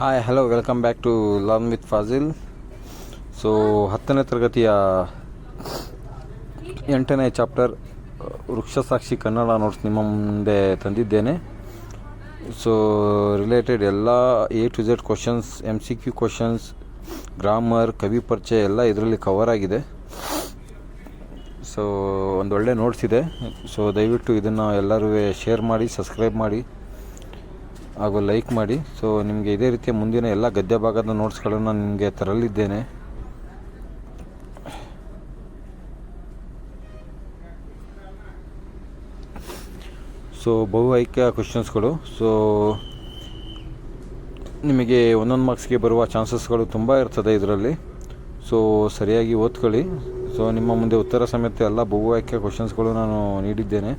Hi hello welcome back to learn with Fazil so ಹತ್ತನೇ ತರಗತಿಯ ಎಂಟನೇ ಚಾಪ್ಟರ್ ವೃಕ್ಷಸಾಕ್ಷಿ ಕನ್ನಡ ನೋಟ್ಸ್ ನಿಮ್ಮ ಮುಂದೆ ತಂದಿದ್ದೇನೆ. ಸೊ ರಿಲೇಟೆಡ್ ಎಲ್ಲ A to Z questions M C Q questions grammar ಕವಿ ಪರಿಚಯ ಎಲ್ಲ ಇದರಲ್ಲಿ ಕವರ್ ಆಗಿದೆ. ಸೊ ಒಂದು ಒಳ್ಳೆ ನೋಟ್ಸ್ ಇದೆ. ಸೊ ದಯವಿಟ್ಟು ಇದನ್ನು ಎಲ್ಲರೂ ಶೇರ್ ಮಾಡಿ ಸಬ್ಸ್ಕ್ರೈಬ್ ಮಾಡಿ. ಹಾಗೂ ಲೈಕ್ ಮಾಡಿ. ಸೊ ನಿಮಗೆ ಇದೇ ರೀತಿಯ ಮುಂದಿನ ಎಲ್ಲ ಗದ್ಯ ಭಾಗದ ನೋಟ್ಸ್ಗಳನ್ನು ನಿಮಗೆ ತರಲಿದ್ದೇನೆ. ಸೊ ಬಹು ಆಯ್ಕೆ ಕ್ವಶನ್ಸ್ಗಳು ಸೊ ನಿಮಗೆ ಒಂದೊಂದು ಮಾರ್ಕ್ಸ್ಗೆ ಬರುವ ಚಾನ್ಸಸ್ಗಳು ತುಂಬ ಇರ್ತದೆ ಇದರಲ್ಲಿ. ಸೊ ಸರಿಯಾಗಿ ಓದ್ಕೊಳ್ಳಿ. ಸೊ ನಿಮ್ಮ ಮುಂದೆ ಉತ್ತರ ಸಮೇತ ಎಲ್ಲ ಬಹು ಆಯ್ಕೆ ಕ್ವಶನ್ಸ್ಗಳು ನಾನು ನೀಡಿದ್ದೇನೆ.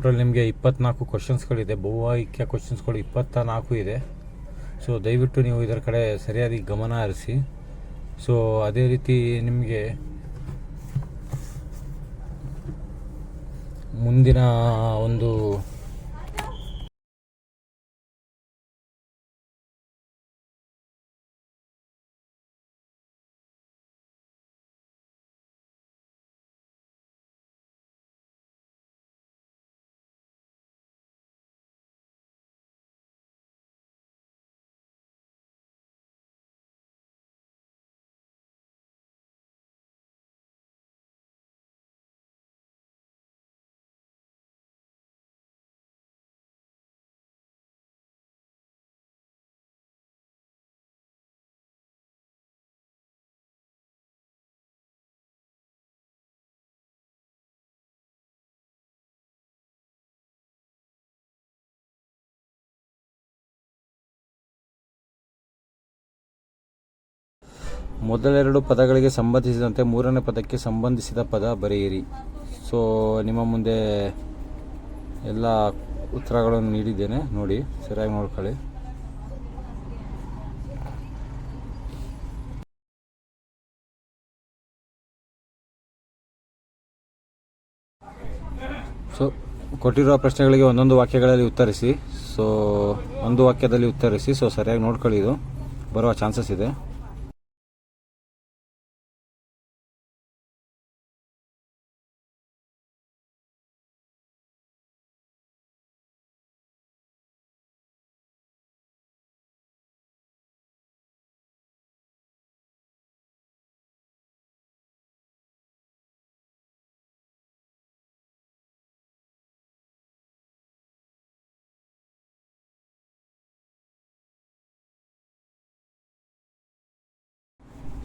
ಟೋಟಲ್ ನಿಮಗೆ ಇಪ್ಪತ್ನಾಲ್ಕು ಕ್ವಶನ್ಸ್ಗಳಿದೆ ಬಹು ಆಯ್ಕೆ ಕ್ವಶನ್ಸ್ಗಳು ಇಪ್ಪತ್ತ ನಾಲ್ಕು ಇದೆ. ಸೊ ದಯವಿಟ್ಟು ನೀವು ಇದರ ಕಡೆ ಸರಿಯಾಗಿ ಗಮನ ಹರಿಸಿ. ಸೊ ಅದೇ ರೀತಿ ನಿಮಗೆ ಮುಂದಿನ ಒಂದು ಮೊದಲೆರಡು ಪದಗಳಿಗೆ ಸಂಬಂಧಿಸಿದಂತೆ ಮೂರನೇ ಪದಕ್ಕೆ ಸಂಬಂಧಿಸಿದ ಪದ ಬರೆಯಿರಿ. ಸೊ ನಿಮ್ಮ ಮುಂದೆ ಎಲ್ಲ ಉತ್ತರಗಳನ್ನು ನೀಡಿದ್ದೇನೆ. ನೋಡಿ, ಸರಿಯಾಗಿ ನೋಡ್ಕೊಳ್ಳಿ. ಸೊ ಕೊಟ್ಟಿರುವ ಪ್ರಶ್ನೆಗಳಿಗೆ ಒಂದೊಂದು ವಾಕ್ಯಗಳಲ್ಲಿ ಉತ್ತರಿಸಿ. ಸೊ ಒಂದು ವಾಕ್ಯದಲ್ಲಿ ಉತ್ತರಿಸಿ. ಸೊ ಸರಿಯಾಗಿ ನೋಡ್ಕೊಳ್ಳಿ ಇದು. ಬರುವ ಚಾನ್ಸಸ್ ಇದೆ.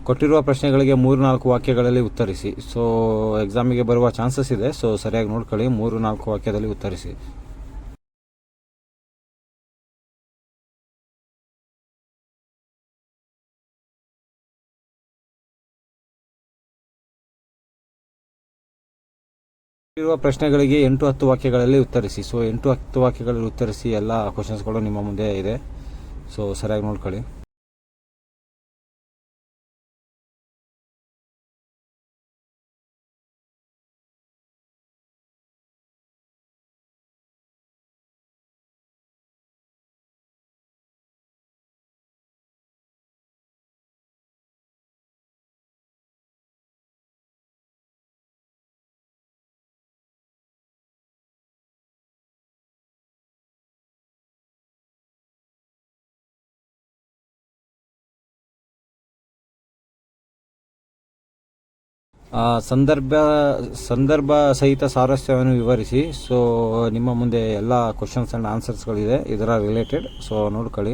ಕೊಟ್ಟಿರುವ ಪ್ರಶ್ನೆಗಳಿಗೆ ಮೂರು ನಾಲ್ಕು ವಾಕ್ಯಗಳಲ್ಲಿ ಉತ್ತರಿಸಿ. ಸೊ ಎಕ್ಸಾಮಿಗೆ ಬರುವ ಚಾನ್ಸಸ್ ಇದೆ. ಸೊ ಸರಿಯಾಗಿ ನೋಡ್ಕೊಳ್ಳಿ. ಮೂರು ನಾಲ್ಕು ವಾಕ್ಯದಲ್ಲಿ ಉತ್ತರಿಸಿ. ಇರುವ ಪ್ರಶ್ನೆಗಳಿಗೆ ಎಂಟು ಹತ್ತು ವಾಕ್ಯಗಳಲ್ಲಿ ಉತ್ತರಿಸಿ. ಸೊ ಎಂಟು ಹತ್ತು ವಾಕ್ಯಗಳಲ್ಲಿ ಉತ್ತರಿಸಿ ಎಲ್ಲ ಕ್ವಶನ್ಸ್ಗಳು ನಿಮ್ಮ ಮುಂದೆ ಇದೆ. ಸೊ ಸರಿಯಾಗಿ ನೋಡ್ಕೊಳ್ಳಿ. ಸಂದರ್ಭ ಸಂದರ್ಭ ಸಹಿತ ಸಾರಸ್ಯವನ್ನು ವಿವರಿಸಿ ಸೊ ನಿಮ್ಮ ಮುಂದೆ ಎಲ್ಲ ಕ್ವಶನ್ಸ್ ಆ್ಯಂಡ್ ಆನ್ಸರ್ಸ್ಗಳಿದೆ ಇದರ ರಿಲೇಟೆಡ್ ಸೊ ನೋಡ್ಕೊಳ್ಳಿ.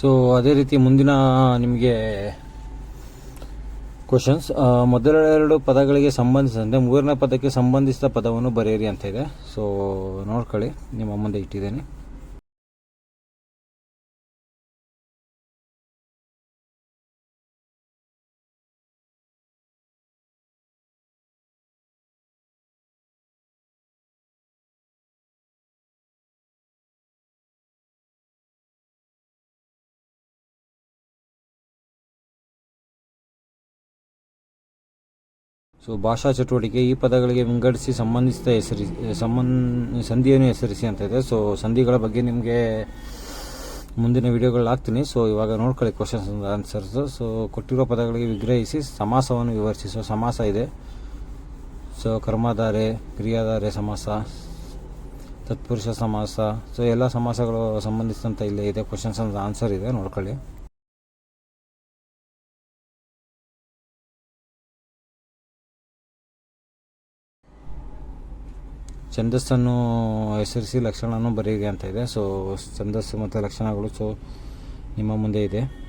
ಸೊ ಅದೇ ರೀತಿ ಮುಂದಿನ ನಿಮಗೆ ಕ್ವಶನ್ಸ್ ಮೊದಲೆರಡು ಪದಗಳಿಗೆ ಸಂಬಂಧಿಸಿದಂತೆ ಮೂರನೇ ಪದಕ್ಕೆ ಸಂಬಂಧಿಸಿದ ಪದವನ್ನು ಬರೆಯಿರಿ ಅಂತ ಇದೆ. ಸೊ ನೋಡ್ಕೊಳ್ಳಿ. ನಿಮ್ಮ ಮುಂದೆ ಇಟ್ಟಿದ್ದೇನೆ. ಸೊ ಭಾಷಾ ಚಟುವಟಿಕೆ ಈ ಪದಗಳಿಗೆ ವಿಂಗಡಿಸಿ ಸಂಬಂಧಿಸಿದ ಹೆಸರಿ, ಸಂಬಂಧ, ಸಂಧಿಯನ್ನು ಹೆಸರಿಸಿ ಅಂತ ಇದೆ. ಸೊ ಸಂಧಿಗಳ ಬಗ್ಗೆ ನಿಮಗೆ ಮುಂದಿನ ವಿಡಿಯೋಗಳು ಹಾಕ್ತೀನಿ. ಸೊ ಇವಾಗ ನೋಡ್ಕೊಳ್ಳಿ ಕ್ವಶನ್ಸ್ ಆನ್ಸರ್ಸ್ ಸೊ ಕೊಟ್ಟಿರೋ ಪದಗಳಿಗೆ ವಿಗ್ರಹಿಸಿ ಸಮಾಸವನ್ನು ವಿವರಿಸಿ. ಸೊ ಸಮಾಸ ಇದೆ. ಸೊ ಕರ್ಮಧಾರೆ, ಕ್ರಿಯಾಧಾರೆ ಸಮಾಸ, ತತ್ಪುರುಷ ಸಮಾಸ. ಸೊ ಎಲ್ಲ ಸಮಾಸಗಳು ಸಂಬಂಧಿಸಿದಂಥ ಇಲ್ಲೇ ಇದೆ. ಕ್ವಶನ್ಸ್ ಆನ್ಸರ್ ಇದೆ. ನೋಡ್ಕೊಳ್ಳಿ. ಛಂದಸ್ಸನ್ನು ಹೆಸರಿಸಿ ಲಕ್ಷಣವನ್ನು ಬರೆಯಿರಿ ಅಂತ ಇದೆ. ಸೊ ಛಂದಸ್ಸು ಮತ್ತು ಲಕ್ಷಣಗಳು ಸೊ ನಿಮ್ಮ ಮುಂದೆ ಇದೆ.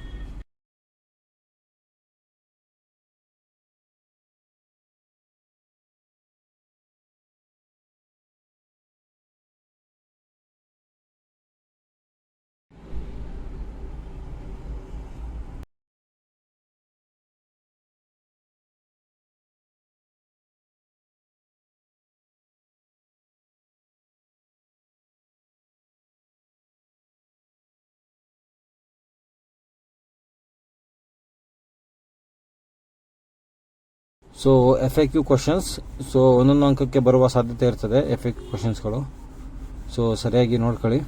So F A Q questions so ಒಂದೊಂದು ಅಂಕಕ್ಕೆ ಬರುವ ಸಾಧ್ಯತೆ ಇರ್ತದೆ ಎಫ್ ಎ ಕ್ಯೂ ಕ್ವಶನ್ಸ್ಗಳು ಸೊ ಸರಿಯಾಗಿ ನೋಡ್ಕೊಳ್ಳಿ.